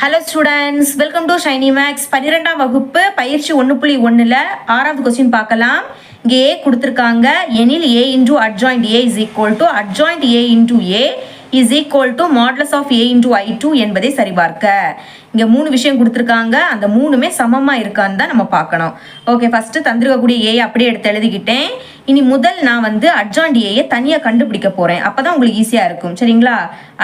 Hello students welcome to Shiny Max பன்னிரெண்டாம் வகுப்பு பயிற்சி ஒன்று புள்ளி ஒன்றில் ஆறாவது கொஸ்டின் பார்க்கலாம். இங்கே ஏ கொடுத்துருக்காங்க. எனில் A into adjoint A is equal to adjoint A into A is equal to modulus of A into I two என்பதை சரிபார்க்க. இங்கே மூணு விஷயம் கொடுத்துருக்காங்க. அந்த மூணுமே சமமாக இருக்கான்னு தான் நம்ம பார்க்கணும். ஓகே ஃபஸ்ட்டு தந்திருக்கக்கூடிய ஏ அப்படியே எடுத்து எழுதிக்கிட்டேன். இனி முதல் நான் வந்து அட்ஜாயிண்ட் ஏயை தனியாக கண்டுபிடிக்க போகிறேன் அப்போ தான் உங்களுக்கு ஈஸியாக இருக்கும். சரிங்களா?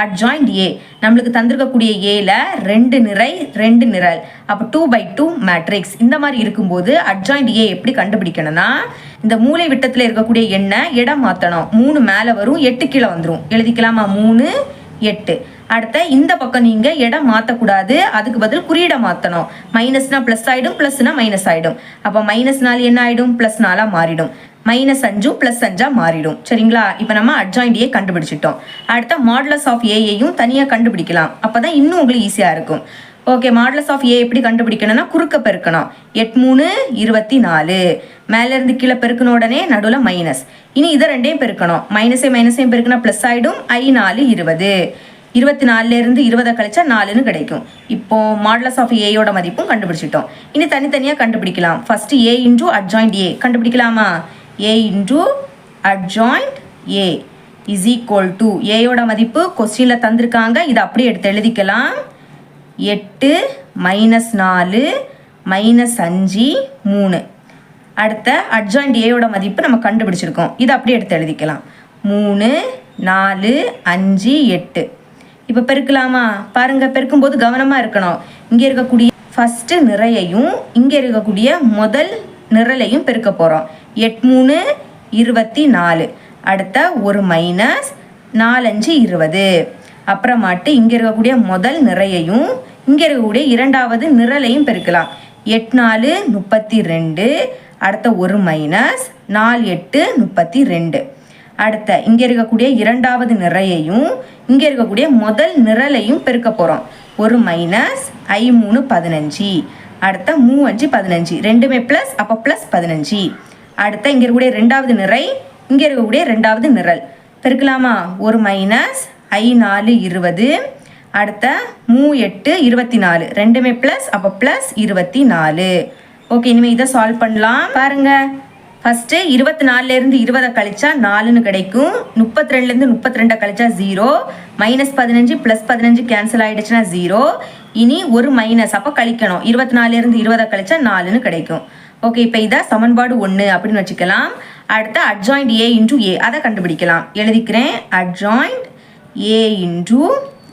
அட்ஜாயிண்ட் ஏ நம்மளுக்கு தந்திருக்கக்கூடிய ஏல ரெண்டு நிறை ரெண்டு நிரல். அப்போ டூ பை டூ மேட்ரிக்ஸ் இந்த மாதிரி இருக்கும்போது அட்ஜாயிண்ட் ஏ எப்படி கண்டுபிடிக்கணும்னா இந்த மூலை விட்டத்தில் இருக்கக்கூடிய எண்ணை இடம் மாற்றணும் மூணு மேலே வரும் எட்டு கீழே வந்துடும் எழுதிக்கலாமா? மூணு எட்டு. அடுத்த இந்த பக்கம் நீங்க இடம் மாற்றக்கூடாது அதுக்கு பதில் குறியீடை மாற்றணும் மைனஸ்னா ப்ளஸ் ஆயிடும் ப்ளஸ்னா மைனஸ் ஆயிடும். அப்போ மைனஸ் நாலு என்ன ஆயிடும்? ப்ளஸ்னால மாறிடும். மைனஸ் அஞ்சும் ப்ளஸ் அஞ்சாக மாறிடும். சரிங்களா? இப்போ நம்ம அட்ஜாயிண்ட் ஏ கண்டுபிடிச்சிட்டோம். அடுத்த மாடலஸ் ஆஃப் ஏஏயும் தனியாக கண்டுபிடிக்கலாம். அப்போ தான் இன்னும் உங்களுக்கு ஈஸியாக இருக்கும். ஓகே மாடலஸ் ஆஃப் ஏ எப்படி கண்டுபிடிக்கணும்னா குறுக்க பெருக்கணும். எட் மூணு இருபத்தி நாலு. மேலேருந்து கீழே பெருக்கின உடனே நடுவில் மைனஸ் இனி இதை ரெண்டையும் பெருக்கணும். மைனஸே மைனஸையும் பெருக்கினா ப்ளஸ் ஆகிடும் ஐ நாலு இருபது. இருபத்தி நாலுலேருந்து இருபதை கழிச்சா நாலுன்னு கிடைக்கும். இப்போ மாடலஸ் ஆஃப் ஏயோட மதிப்பும் கண்டுபிடிச்சிட்டோம். இனி தனித்தனியாக கண்டுபிடிக்கலாம். First A into adjoint A கண்டுபிடிக்கலாமா? A into adjoint A is equal to ஏயோட மதிப்பு கொஸ்டினில் தந்திருக்காங்க. இதை அப்படியே எடுத்து எழுதிக்கலாம். எட்டு மைனஸ் நாலு மைனஸ் அஞ்சு மூணு. அடுத்த அட்ஜாயிண்ட் ஏயோட மதிப்பு நம்ம கண்டுபிடிச்சிருக்கோம். இதை அப்படியே எடுத்து எழுதிக்கலாம். மூணு நாலு அஞ்சு எட்டு. இப்போ பெருக்கலாமா? பாருங்க பெருக்கும்போது கவனமாக இருக்கணும். இங்கே இருக்கக்கூடிய ஃபஸ்ட்டு நிறையையும் இங்கே இருக்கக்கூடிய முதல் நிரலையும் பெருக்க போகிறோம் எட் மூணு இருபத்தி நாலு. அடுத்த ஒரு மைனஸ் நாலஞ்சு இருபது. அப்புறமாட்டு இங்கே இருக்கக்கூடிய முதல் நிறையையும் இங்கே இருக்கக்கூடிய இரண்டாவது நிரலையும் பெருக்கலாம். எட் நாலு முப்பத்தி ரெண்டு அடுத்த ஒரு மைனஸ் நாலு எட்டு முப்பத்தி ரெண்டு அடுத்த இங்கே இருக்கக்கூடிய இரண்டாவது நிறையையும் இங்கே இருக்கக்கூடிய முதல் நிரலையும் பெருக்க போகிறோம் ஒரு மைனஸ் ஐ மூணு பதினஞ்சு. அடுத்த மூ அஞ்சு பதினஞ்சு. ரெண்டுமே ப்ளஸ் அப்போ ப்ளஸ் பதினஞ்சு. அடுத்த இங்கே இருக்கக்கூடிய ரெண்டாவது நிறை இங்கே இருக்கக்கூடிய ரெண்டாவது நிரல். பெருக்கலாமா? ஒரு மைனஸ் ஐ நாலு இருபது அடுத்த மூ எட்டு இருபத்தி நாலு. ரெண்டுமே ப்ளஸ் அப்போ ப்ளஸ் இருபத்தி நாலு. ஓகே இனிமேல் இதை சால்வ் பண்ணலாம். பாருங்கள் ஃபஸ்ட்டு இருபத்தி நாலுலேருந்து இருபதை கழிச்சா நாலுன்னு கிடைக்கும். முப்பத்தி ரெண்டுலேருந்து முப்பத்தி ரெண்டை கழிச்சா ஜீரோ மைனஸ் பதினஞ்சு ப்ளஸ் பதினஞ்சு கேன்சல் ஆகிடுச்சுன்னா ஜீரோ இனி ஒரு மைனஸ் அப்போ கழிக்கணும். இருபத்தி நாலுலேருந்து இருபதை கழிச்சா நாலுன்னு கிடைக்கும். ஓகே இப்போ இதை சமன்பாடு ஒன்று அப்படின்னு வச்சுக்கலாம். அடுத்து அட்ஜாயிண்ட் ஏ இன்டூ ஏ அதை கண்டுபிடிக்கலாம். எழுதிக்கிறேன். Adjoint A into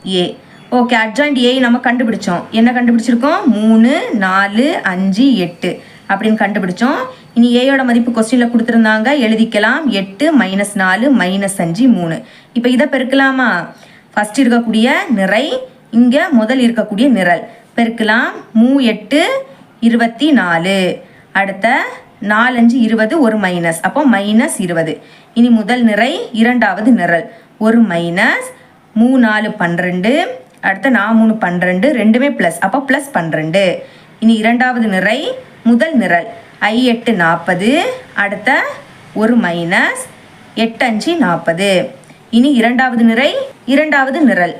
A okay adjoint A நம்ம கண்டுபிடிச்சோம். என்ன கண்டுபிடிச்சிருக்கோம்? மூணு நாலு அஞ்சு எட்டு அப்படின்னு கண்டுபிடிச்சோம். இனி ஏயோட மதிப்பு கொஸ்டினில் கொடுத்துருந்தாங்க. எழுதிக்கலாம். எட்டு மைனஸ் நாலு மைனஸ் அஞ்சு மூணு. இப்போ இதை பெருக்கலாமா? ஃபஸ்ட் இருக்கக்கூடிய நிறை இங்கே முதல் இருக்கக்கூடிய நிரல். பெருக்கலாம். மூ எட்டு இருபத்தி நாலு. அடுத்த நாலஞ்சு இருபது ஒரு மைனஸ் அப்போ மைனஸ் இருபது. இனி முதல் நிறை இரண்டாவது நிரல். ஒரு மைனஸ் மூணு நாலு பன்னிரெண்டு அடுத்த நான் மூணு பன்னிரெண்டு ரெண்டுமே ப்ளஸ் அப்போ ப்ளஸ் பன்னிரெண்டு. இனி இரண்டாவது நிறை முதல் நிரல். ஐ எட்டு நாற்பது அடுத்த ஒரு மைனஸ் எட்டு அஞ்சு நாற்பது இனி இரண்டாவது நிறை இரண்டாவது நிரல்.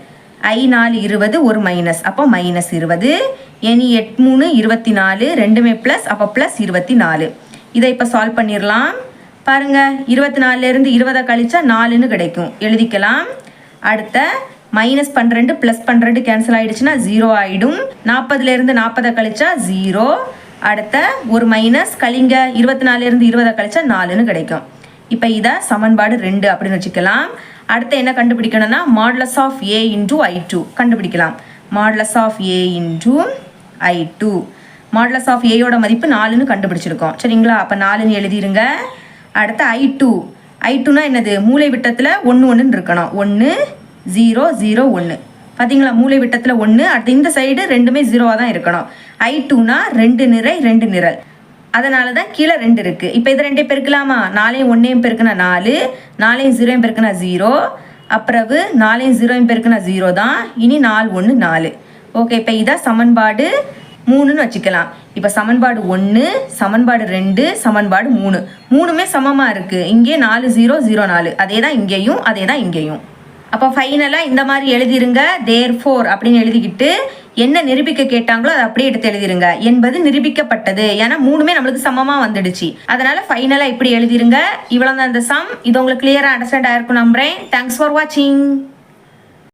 ஐ நாலு இருபது ஒரு மைனஸ் அப்போ மைனஸ் இருபது. இனி எட் மூணு இருபத்தி நாலு ரெண்டுமே ப்ளஸ் அப்போ ப்ளஸ் இருபத்தி நாலு. இதை இப்போ சால்வ் பண்ணிடலாம் பாருங்க இருபத்தி நாலுலேருந்து இருபதை கழிச்சா நாலுன்னு கிடைக்கும். எழுதிக்கலாம். அடுத்த மைனஸ் பன்னிரெண்டு ப்ளஸ் பன்னிரெண்டு கேன்சல் ஆகிடுச்சுன்னா ஜீரோ ஆகிடும் நாற்பதுலேருந்து நாற்பதை கழிச்சா ஜீரோ அடுத்த ஒரு மைனஸ் கழிங்க இருபத்தி நாலுலேருந்து இருபதை கழிச்சா நாலுன்னு கிடைக்கும். இப்போ இதை சமன்பாடு ரெண்டு அப்படின்னு வச்சுக்கலாம். அடுத்து என்ன கண்டுபிடிக்கணும்னா modulus of A into I two கண்டுபிடிக்கலாம். Modulus of A into I two modulus of ஏயோட மதிப்பு நாலுன்னு கண்டுபிடிச்சிருக்கோம். சரிங்களா? அப்போ நாலுன்னு எழுதிருங்க. அடுத்து ஐ டூ ஐ டூனா என்னது? மூளை விட்டத்தில் ஒன்று ஒன்றுன்னு இருக்கணும். ஒன்று ஜீரோ ஜீரோ ஒன்று பார்த்தீங்களா மூளை விட்டத்தில் ஒன்று அடுத்து இந்த சைடு ரெண்டுமே ஜீரோவாக தான் இருக்கணும். ஐ டூனா ரெண்டு நிறை ரெண்டு நிரல். அதனால தான் கீழே ரெண்டு இருக்குது இப்போ இது ரெண்டே பெருக்கலாமா? நாலையும் ஒன்றையும் பெருக்குனா நாலு நாலையும் ஜீரோயும் பெருக்குனா ஜீரோ அப்புறவு நாலையும் ஜீரோயும் பெருக்குனா ஜீரோ தான். இனி நாலு ஒன்று நாலு. ஓகே இப்போ இதான் சமன்பாடு மூணுன்னு வச்சுக்கலாம். இப்போ சமன்பாடு ஒன்று சமன்பாடு ரெண்டு சமன்பாடு மூணு. மூணுமே சமமாக இருக்குது இங்கே நாலு ஜீரோ ஜீரோ நாலு. அதே தான் இங்கேயும் அதே தான் இங்கேயும். அப்போ ஃபைனலாக இந்த மாதிரி எழுதிருங்க. தேர் ஃபோர் அப்படின்னு எழுதிக்கிட்டு என்ன நிரூபிக்க கேட்டாங்களோ அதை அப்படியே எடுத்து எழுதிருங்க. என்பது நிரூபிக்கப்பட்டது. ஏன்னா மூணுமே நம்மளுக்கு சமமாக வந்துடுச்சு. அதனால ஃபைனலாக இப்படி எழுதிருங்க. இவ்வளோ தான் இந்த சம் இது உங்களுக்கு கிளியராக அண்டர்ஸ்டாண்ட் ஆயிருக்கும் நம்புறேன். தேங்க்ஸ் ஃபார் வாட்சிங்